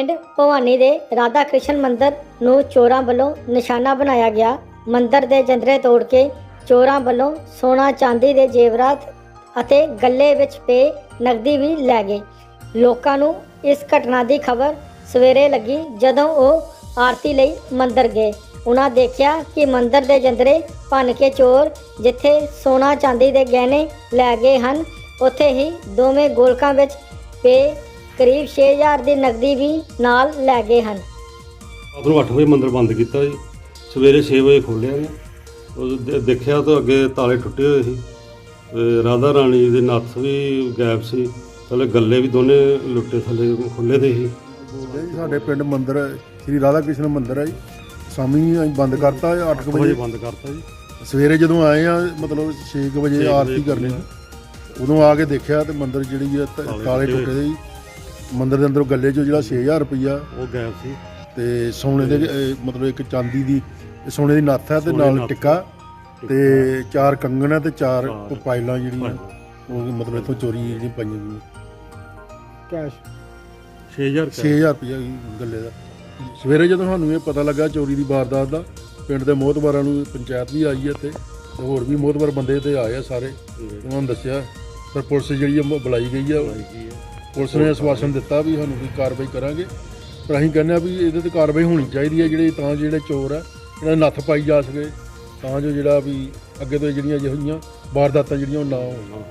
ਪਿੰਡ ਭਵਾਨੀ ਦੇ ਰਾਧਾ ਕ੍ਰਿਸ਼ਨ ਮੰਦਿਰ ਨੂੰ ਚੋਰਾਂ ਵੱਲੋਂ ਨਿਸ਼ਾਨਾ ਬਣਾਇਆ ਗਿਆ। ਮੰਦਿਰ ਦੇ ਜੰਦਰੇ ਤੋੜ ਕੇ ਚੋਰਾਂ ਵੱਲੋਂ ਸੋਨਾ, ਚਾਂਦੀ ਦੇ ਜੇਵਰਾਤ ਅਤੇ ਗੱਲੇ ਵਿੱਚ ਪਏ ਨਕਦੀ ਵੀ ਲੈ ਗਏ। ਲੋਕਾਂ ਨੂੰ ਇਸ ਘਟਨਾ ਦੀ ਖਬਰ ਸਵੇਰੇ ਲੱਗੀ ਜਦੋਂ ਉਹ ਆਰਤੀ ਲਈ ਮੰਦਿਰ ਗਏ। ਉਹਨਾਂ ਦੇਖਿਆ ਕਿ ਮੰਦਿਰ ਦੇ ਜੰਦਰੇ ਭੰਨ ਕੇ ਚੋਰ ਜਿੱਥੇ ਸੋਨਾ, ਚਾਂਦੀ ਦੇ ਗਹਿਣੇ ਲੈ ਗਏ ਹਨ, ਉੱਥੇ ਹੀ ਦੋਵੇਂ ਗੋਲਕਾਂ ਵਿੱਚ ਪਏ ਕਰੀਬ 6000 ਦੀ ਨਕਦੀ ਵੀ ਨਾਲ ਲੈ ਗਏ ਹਨ। ਰਾਤ ਨੂੰ 8 ਵਜੇ ਮੰਦਿਰ ਬੰਦ ਕੀਤਾ ਜੀ। ਸਵੇਰੇ 6 ਵਜੇ ਖੋਲ੍ਹਿਆ ਨੇ ਉਹ ਦੇ- ਦੇਖਿਆ ਤਾਂ ਅੱਗੇ ਤਾਲੇ ਟੁੱਟੇ ਹੋਏ ਸੀ। ਤੇ ਰਾਧਾ ਰਾਣੀ ਦੇ ਨੱਥ ਵੀ ਗਾਇਬ ਸੀ। ਥੱਲੇ ਗੱਲੇ ਵੀ ਦੋਨੇ ਲੁੱਟੇ ਥੱਲੇ ਖੁੱਲੇ ਦੇ ਸੀ। ਬੋਲਦੇ ਜੀ ਸਾਡੇ ਪਿੰਡ ਮੰਦਿਰ ਹੈ, ਸ੍ਰੀ ਰਾਧਾ ਕ੍ਰਿਸ਼ਨ ਮੰਦਿਰ ਹੈ ਜੀ। ਸ਼ਾਮੀ ਅਸੀਂ ਬੰਦ ਕਰਤਾ 8 ਅੱਠ ਵਜੇ ਵਜੇ। ਬੰਦ ਕਰਤਾ ਜੀ। ਸਵੇਰੇ ਜਦੋਂ ਆਏ ਆ ਮਤਲਬ 6 ਛੇ ਵਜੇ ਵਜੇ ਆਰਤੀ ਕਰਨੀ ਉਦੋਂ ਆ ਕੇ ਦੇਖਿਆ ਤੇ ਮੰਦਿਰ ਜਿਹੜੀ ਆ ਤ- ਤਾਲੇ ਟੁੱਟੇ ਦੇ ਜੀ। ਮੰਦਿਰ ਦੇ ਅੰਦਰੋਂ ਗੱਲੇ ਚੋਂ ਜਿਹੜਾ 6000 ਰੁਪਈਆ ਉਹ ਗਾਇਬ ਸੀ। ਤੇ ਸੋਨੇ ਦੇ ਅਹ, ਮਤਲਬ ਇੱਕ ਚਾਂਦੀ ਦੀ ਸੋਨੇ ਦੀ ਨੱਥ ਹੈ ਤੇ ਸੋਨੇ ਨਾਲ ਨੱਥ। ਟਿੱਕਾ ਤੇ ਚਾਰ ਕੰਗਣ ਹੈ ਤੇ ਚਾਰ ਚਾਰ। ਪਾਇਲਾਂ ਜਿਹੜੀਆਂ। ਉਹ ਮਤਲਬ ਇਥੋਂ ਚੋਰੀ ਜਿਹੜੀਆਂ ਪਾਈਆਂ ਗਈਆਂ। ਕੈਸ਼। 6000 6000 ਰੁਪਇਆ ਗੱਲੇ ਦਾ। ਸਵੇਰੇ ਜਦੋਂ ਸਾਨੂੰ ਇਹ ਪਤਾ ਲੱਗਾ ਚੋਰੀ ਦੀ ਵਾਰਦਾਤ ਦਾ ਪਿੰਡ ਦੇ ਮੋਹਤਬਾਰਾਂ ਨੂੰ ਪੰਚਾਇਤ ਵੀ ਆਈ ਹੈ ਇੱਥੇ ਤੇ ਹੋਰ ਵੀ ਮੋਹਤਬਾਰ ਬੰਦੇ ਤੇ ਆਏ ਆ ਸਾਰੇ। ਉਹਨਾਂ ਨੂੰ ਦੱਸਿਆ ਪਰ ਪੁਲਿਸ ਜਿਹੜੀ ਆ ਮ- ਬੁਲਾਈ ਗਈ ਆ। ਪੁਲਿਸ ਨੇ ਆਸ਼ਵਾਸਨ ਦਿੱਤਾ ਵੀ ਸਾਨੂੰ ਕੋਈ ਕਾਰਵਾਈ ਕਰਾਂਗੇ। ਪਰ ਅਸੀਂ ਕਹਿੰਦੇ ਆ ਵੀ ਇਹਦੇ ਤੇ ਕਾਰਵਾਈ ਹੋਣੀ ਚਾਹੀਦੀ ਹੈ, ਜਿਹੜੇ ਤਾਂ ਜਿਹੜੇ ਚੋਰ ਆ, ਇਹਨਾਂ ਨੂੰ ਨੱਥ ਪਾਈ ਜਾ ਸਕੇ, ਤਾਂ ਜੋ ਜਿਹੜਾ ਵੀ ਅੱਗੇ ਤੋਂ ਜਿਹੜੀਆਂ ਅਜਿਹੀਆਂ ਵਾਰਦਾਤਾਂ ਜਿਹੜੀਆਂ ਉਹ ਨਾ ਹੋਣ।